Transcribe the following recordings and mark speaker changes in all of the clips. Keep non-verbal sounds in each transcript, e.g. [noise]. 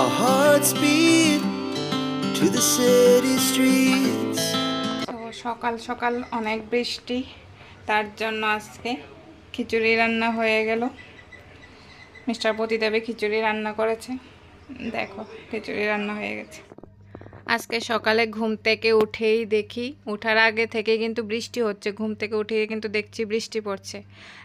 Speaker 1: Our hearts beat to the city streets.
Speaker 2: তো সকাল সকাল অনেক বৃষ্টি, তার জন্য আজকে খিচুড়ি রান্না হয়ে গেল। মিস্টার পতিদেবে খিচুড়ি রান্না করেছে। দেখো, খিচুড়ি রান্না হয়ে গেছে। আজকে সকালে ঘুম থেকে উঠেই দেখি, উঠার আগে থেকে কিন্তু বৃষ্টি হচ্ছে, ঘুম থেকে উঠেই কিন্তু দেখছি বৃষ্টি পড়ছে।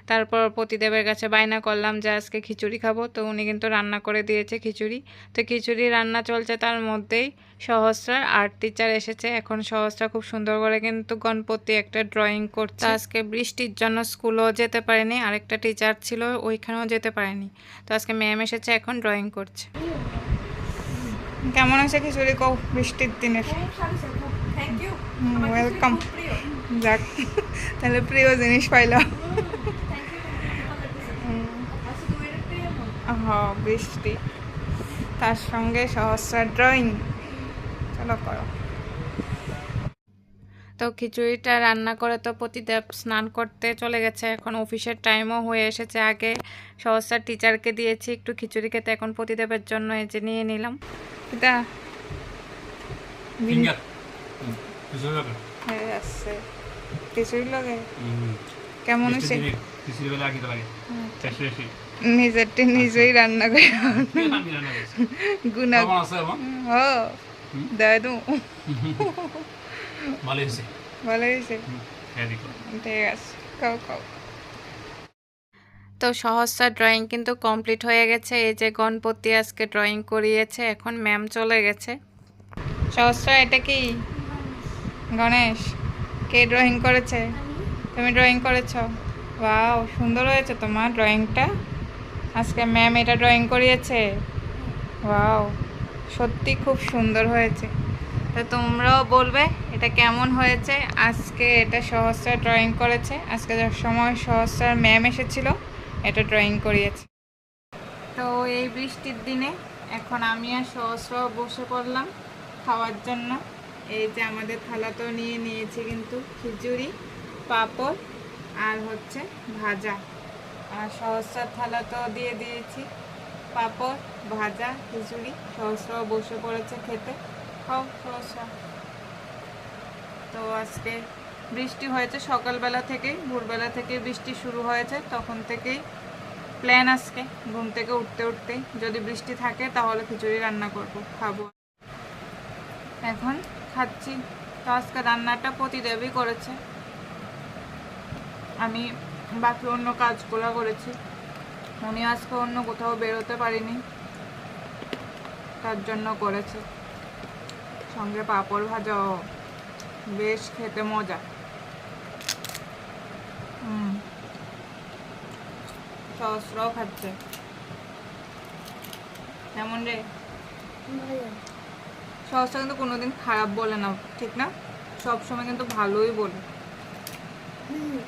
Speaker 2: তারপর পতিদেবের কাছে বায়না করলাম যে আজকে খিচুড়ি খাব, তো উনি কিন্তু রান্না করে দিয়েছে খিচুড়ি। তো খিচুড়ি রান্না চলছে তার মধ্যেই সহস্রার আর্ট টিচার এসেছে। এখন সহস্রা খুব সুন্দর করে কিন্তু গণপতি একটা ড্রয়িং করছে। আজকে বৃষ্টির জন্য স্কুলও যেতে পারেনি, আরেকটা টিচার ছিল, ওইখানেও যেতে পারেনি। তো আজকে ম্যাম এসেছে, এখন ড্রয়িং করছে। কেমন আছে খিচুড়ি? কও বৃষ্টির দিনের। ওয়েলকাম যাক তাহলে প্রিয় জিনিস পাইলাম হ বৃষ্টি। তার সঙ্গে সহস্র ড্রয়িং চলো করো। তো খিচুড়িটা রান্না করে তো প্রতিদেব স্নান করতে চলে গেছে। এখন অফিসের টাইমও হয়ে এসেছে আগে। সহস্রার টিচারকে দিয়েছি একটু খিচুড়ি খেতে এখন প্রতিদেবের জন্য এই যে নিয়ে নিলাম। এটা হয়ে কেমন হয়েছে?
Speaker 3: শেষ
Speaker 2: নিজেরটা নিজেই রান্না করে ও দেয় [laughs]
Speaker 3: ভালো হয়েছে
Speaker 2: ভালো হয়েছে
Speaker 3: হ্যাঁ
Speaker 2: ঠিক আছে খাও খাও তো সহস্রা ড্রয়িং কিন্তু কমপ্লিট হয়ে গেছে। এই যে গণপতি আজকে ড্রয়িং করিয়েছে এখন ম্যাম চলে গেছে। সহস্রা এটা কি? গণেশ কে ড্রয়িং করেছে? তুমি ড্রয়িং করেছ? ওয়াও সুন্দর হয়েছে তোমার ড্রয়িংটা আজকে ম্যাম এটা ড্রয়িং করিয়েছে। ওয়াও সত্যি খুব সুন্দর হয়েছে। তো তোমরাও বলবে এটা কেমন হয়েছে? আজকে এটা সহস্রা ড্রয়িং করেছে। আজকে সময় সহস্রার ম্যাম এসেছিল, এটা ড্রয়িং করিয়েছে। তো এই বৃষ্টির দিনে এখন আমি আর সহস্র বসে পড়লাম খাওয়ার জন্য। এই যে আমাদের থালা তো নিয়ে নিয়েছি কিন্তু খিচুড়ি, পাপড় আর হচ্ছে ভাজা। আর সহস্রার থালা তো দিয়ে দিয়েছি। পাপড়, ভাজা, খিচুড়ি সহস্র বসে পড়েছে খেতে। খাও সহস্রা। তো আজকে বৃষ্টি হয়েছে সকালবেলা থেকেই, ভোরবেলা থেকে বৃষ্টি শুরু হয়েছে, তখন থেকেই প্ল্যান আজকে, ঘুম থেকে উঠতে উঠতেই যদি বৃষ্টি থাকে তাহলে খিচুড়ি রান্না করব, খাব। এখন খাচ্ছি। তো আজকে রান্নাটা প্রতিদেবই করেছে। আমি বাকি অন্য কাজগুলো করেছি। উনি আজকে অন্য কোথাও বেরোতে পারিনি। তার জন্য করেছে। সঙ্গে পাঁপড় ভাজাও। বেশ খেতে মজা। হুম। সহস্রও খাচ্ছে। কেমন রে? সহস্র কিন্তু কোনোদিন খারাপ বলে না ঠিক না? সব সময় কিন্তু ভালোই বলে।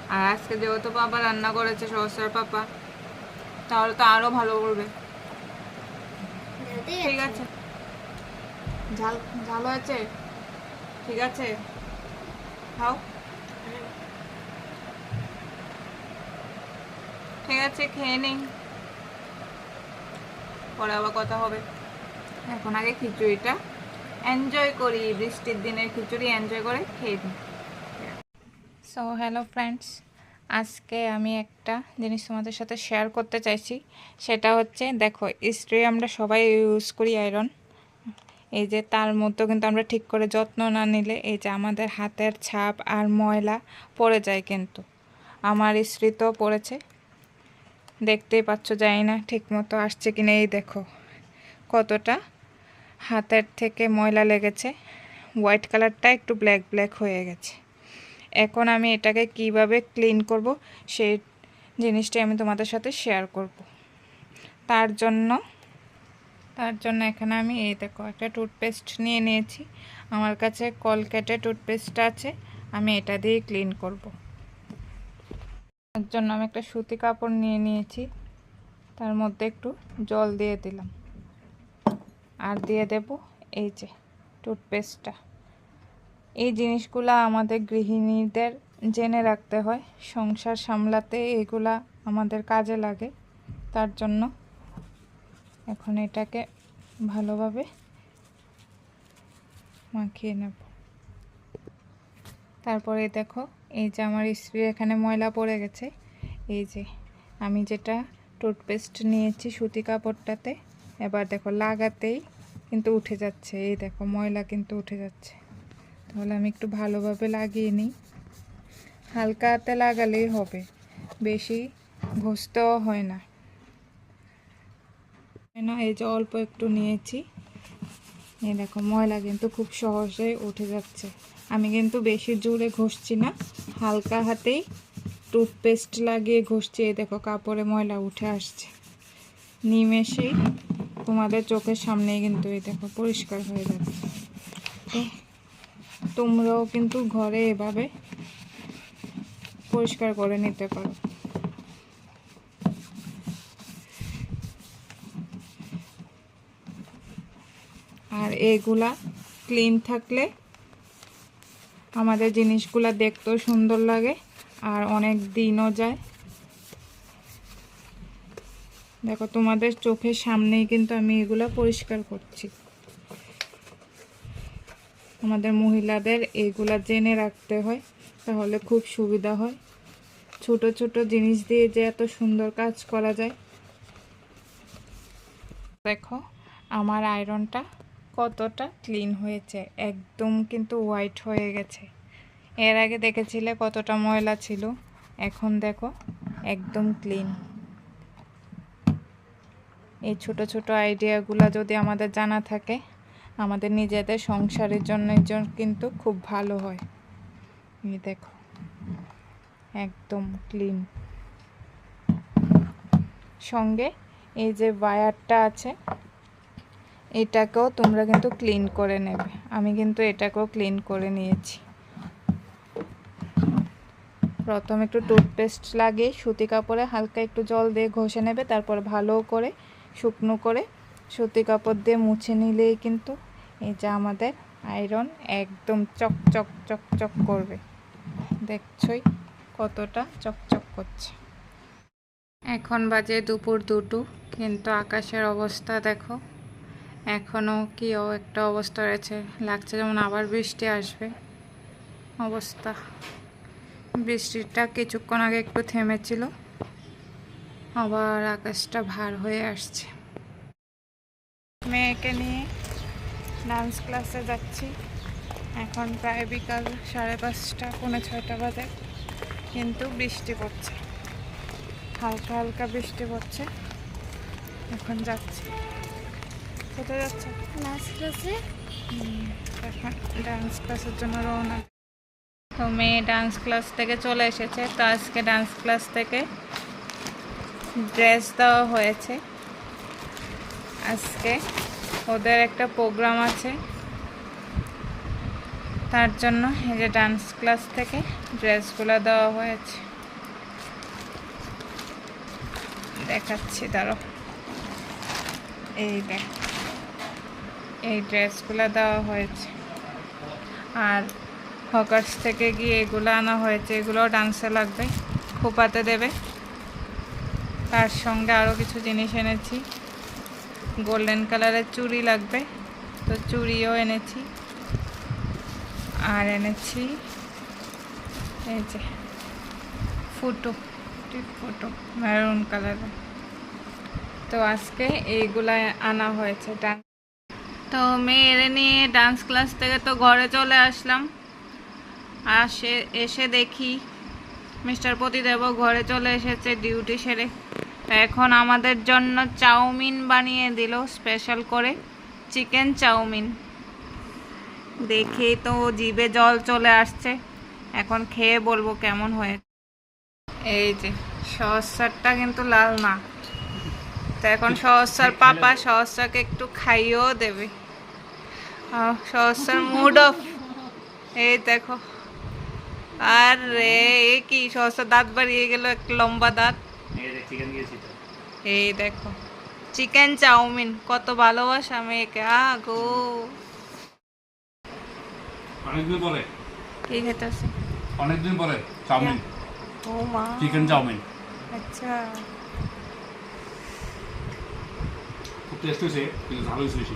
Speaker 2: আর আজকে যেহেতু পাপা রান্না করেছে সহস্রার পাপা তাহলে তো আরও ভালো করবে ঠিক আছে। ঝাল ঝাল হয়েছে? ঠিক আছে। খাও। ঠিক আছে, খেয়ে নেই। পরে আবার কথা হবে। এখন আগে খিচুড়িটা এনজয় করি, বৃষ্টির দিনের খিচুড়ি এনজয় করে খেয়ে দিই সো হ্যালো ফ্রেন্ডস আজকে আমি একটা জিনিস তোমাদের সাথে শেয়ার করতে চাইছি। সেটা হচ্ছে, দেখো ইস্ত্রি আমরা সবাই ইউজ করি আয়রন এই যে তার মধ্যেও কিন্তু আমরা ঠিক করে যত্ন না নিলে এই যে আমাদের হাতের ছাপ আর ময়লা পড়ে যায় কিন্তু। আমার স্ত্রী তো পড়েছে। দেখতেই পাচ্ছ, জানি না ঠিক মতো আসছে কিনা, এই দেখো কতটা। হাতের থেকে ময়লা লেগেছে। হোয়াইট কালারটা একটু ব্ল্যাক ব্ল্যাক হয়ে গেছে। এখন আমি এটাকে কীভাবে ক্লিন করব সেই জিনিসটাই আমি তোমাদের সাথে শেয়ার করব। তার জন্য তার জন্য এখানে আমি এই দেখো একটা টুথপেস্ট নিয়ে নিয়েছি। আমার কাছে কলকেটের টুথপেস্ট আছে, আমি এটা দিয়ে ক্লিন করব। তার জন্য আমি একটা সুতি কাপড় নিয়ে নিয়েছি, তার মধ্যে একটু জল দিয়ে দিলাম। আর দিয়ে দেব এই যে টুথপেস্টটা। এই জিনিসগুলো আমাদের গৃহিণীদের জেনে রাখতে হয়, সংসার সামলাতে এগুলা আমাদের কাজে লাগে, তার জন্য এখন এটাকে ভালোভাবে মাখিয়ে নেব। তারপরে দেখো, এই যে আমার স্ত্রী এখানে ময়লা পড়ে গেছে। এই যে আমি যেটা টুথপেস্ট নিয়েছি সুতি কাপড়টাতে, এবার দেখো লাগাতেই কিন্তু উঠে যাচ্ছে। এই দেখো, ময়লা কিন্তু উঠে যাচ্ছে। তাহলে আমি একটু ভালোভাবে লাগিয়ে নিই। হালকা হাতে লাগালেই হবে, বেশি ঘষতেও হয় না। না, এই যে অল্প একটু নিয়েছি। এই দেখো, ময়লা কিন্তু খুব সহজেই উঠে যাচ্ছে। আমি কিন্তু বেশি জোরে ঘষছি না, হালকা হাতেই টুথপেস্ট লাগিয়ে ঘষছি। এই দেখো, কাপড়ে ময়লা উঠে আসছে। নিমেষেই তোমাদের চোখের সামনেই কিন্তু এই দেখো, পরিষ্কার হয়ে যাবে তো তোমরাও কিন্তু ঘরে এভাবে পরিষ্কার করে নিতে পারো। আর এগুলা ক্লিন থাকলে আমাদের জিনিসগুলা দেখতেও সুন্দর লাগে আর অনেক দিনও যায়। দেখো, তোমাদের চোখের সামনেই কিন্তু আমি এগুলা পরিষ্কার করছি। আমাদের মহিলাদের এগুলা জেনে রাখতে হয়, তাহলে খুব সুবিধা হয়। ছোট ছোট জিনিস দিয়ে যে এত সুন্দর কাজ করা যায়। দেখো, আমার আয়রনটা কতটা ক্লিন হয়েছে, একদম কিন্তু হোয়াইট হয়ে গেছে। এর আগে দেখেছিলে কতটা ময়লা ছিল, এখন দেখো একদম ক্লিন এই ছোট ছোট আইডিয়াগুলো যদি আমাদের জানা থাকে, আমাদের নিজেদের সংসারের জন্য জন- কিন্তু খুব ভালো হয়। এই দেখো, একদম ক্লিন সঙ্গে এই যে ওয়্যারটা আছে এটাকেও তোমরা কিন্তু ক্লিন করে নেবে। আমি কিন্তু এটাকেও ক্লিন করে নিয়েছি। প্রথম একটু টুথপেস্ট লাগিয়ে সুতি কাপড়ে হালকা একটু জল দিয়ে ঘষে নেবে, তারপর ভালো করে শুকনো করে সুতি কাপড় দিয়ে মুছে নিলেই কিন্তু এই যে আমাদের আয়রন একদম চকচক চকচক করবে। দেখছই কতটা চকচক করছে। এখন বাজে দুপুর দুটো, কিন্তু আকাশের অবস্থা দেখো। এখনও কিও একটা অবস্থা রয়েছে। লাগছে যেমন আবার বৃষ্টি আসবে। অবস্থা। বৃষ্টিটা কিছুক্ষণ আগে একটু থেমেছিল। আবার আকাশটা ভার হয়ে আসছে। মেয়েকে নিয়ে ডান্স ক্লাসে যাচ্ছি। এখন প্রায় বিকাল সাড়ে পাঁচটা, পৌনে ছয়টা বাজে। কিন্তু বৃষ্টি পড়ছে। হালকা হালকা বৃষ্টি পড়ছে। এখন যাচ্ছি। কোথায় যাচ্ছে?
Speaker 4: নাচ ক্লাসে
Speaker 2: এখন ডান্স ক্লাসের জন্য রওনা। তো মেয়ে ডান্স ক্লাস থেকে চলে এসেছে তো আজকে ডান্স ক্লাস থেকে ড্রেস দেওয়া হয়েছে। আজকে ওদের একটা প্রোগ্রাম আছে। তার জন্য এই যে ডান্স ক্লাস থেকে ড্রেসগুলো দেওয়া হয়েছে। দেখাচ্ছি দাঁড়ো এই দেখ। এই ড্রেসগুলো দেওয়া হয়েছে। আর হকার্স থেকে গিয়ে এগুলো আনা হয়েছে। এগুলোও ডান্সে লাগবে, খোপাতে দেবে। তার সঙ্গে আরও কিছু জিনিস এনেছি। গোল্ডেন কালারের চুড়ি লাগবে, তো চুড়িও এনেছি। আর এনেছি এই যে ফুটো ফুটো, মেরুন কালারের। তো আজকে এইগুলা আনা হয়েছে ডান্স। তো মেয়ের নিয়ে ডান্স ক্লাস থেকে তো ঘরে চলে আসলাম। আসে এসে দেখি মিস্টার প্রতিদেব ঘরে চলে এসেছে ডিউটি সেরে। এখন আমাদের জন্য চাউমিন বানিয়ে দিল স্পেশাল করে চিকেন চাউমিন। দেখেই তো জিভে জল চলে আসছে। এখন খেয়ে বলব কেমন হয়েছে। এই যে সহসারটা কিন্তু লাল না। তো এখন সহসার পাপা সহসাকে একটু খাইয়েও দেবে। সহসার মুড অফ এই দেখো। আর রে এ কি? সহসা দাঁত বাড়িয়ে গেল এক লম্বা দাঁত।
Speaker 3: এই
Speaker 2: দেখো। চিকেন চাউমিন কত ভালোবাসা মেয়েকে আ গো।
Speaker 3: অনেকদিন পরে।
Speaker 2: কি খেতেছে?
Speaker 3: অনেকদিন পরে চাউমিন।
Speaker 2: ও মা।
Speaker 3: Chicken chow mein.
Speaker 2: আচ্ছা
Speaker 3: খুব খুব টেস্ট হয়েছে কিন্তু ঝাল হয়েছে বেশি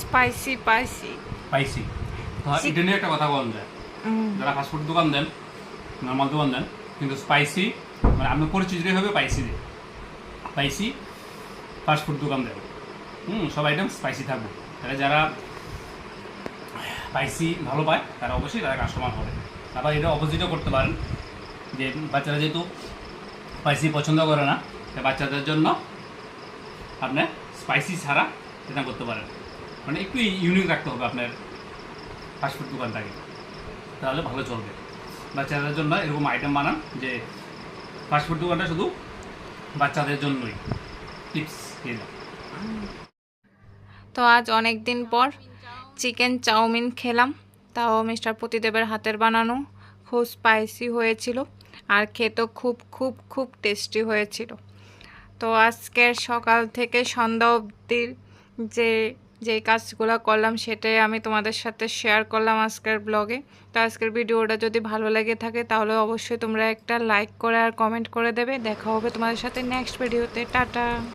Speaker 2: স্পাইসি স্পাইসি
Speaker 3: স্পাইসি এটা নিয়ে একটা কথা বলেন যায়। যারা ফাস্টফুড দোকান দেন নর্মাল দোকান দেন কিন্তু স্পাইসি মানে আপনি পরিচিতই হবে স্পাইসি দিয়ে স্পাইসি ফাস্টফুড দোকান দেন। হুম সব আইটেম স্পাইসি থাকবে। তাহলে যারা স্পাইসি ভালো পায় তারা অবশ্যই তারা কাস্টমার হবে। আবার এটা অপোজিটও করতে পারেন যে বাচ্চারা যেহেতু স্পাইসি পছন্দ করে না বাচ্চাদের জন্য আপনি স্পাইসি ছাড়া এটা করতে পারেন। মানে একটু ইউনিক রাখতে হবে আপনার ফাস্টফুড দোকানটাকে। তাহলে ভালো চলবে। বাচ্চাদের জন্য এরকম আইটেম বানান যে ফাস্টফুড দোকানটা শুধু বাচ্চাদের জন্যই। টিপস দিয়ে
Speaker 2: তো আজ অনেক দিন পর চিকেন চাউমিন খেলাম। তাও মিস্টার প্রতিদেবের হাতের বানানো খুব স্পাইসি হয়েছিল। আর খেতেও খুব খুব খুব টেস্টি হয়েছিল। তো আজকের সকাল থেকে সন্ধ্যা অবধির যে যে কাজগুলো করলাম সেটাই আমি তোমাদের সাথে শেয়ার করলাম আজকের ব্লগে তো আজকের ভিডিওটা যদি ভালো লেগে থাকে তাহলে অবশ্যই তোমরা একটা লাইক করে আর কমেন্ট করে দেবে। দেখা হবে তোমাদের সাথে নেক্সট ভিডিওতে টাটা!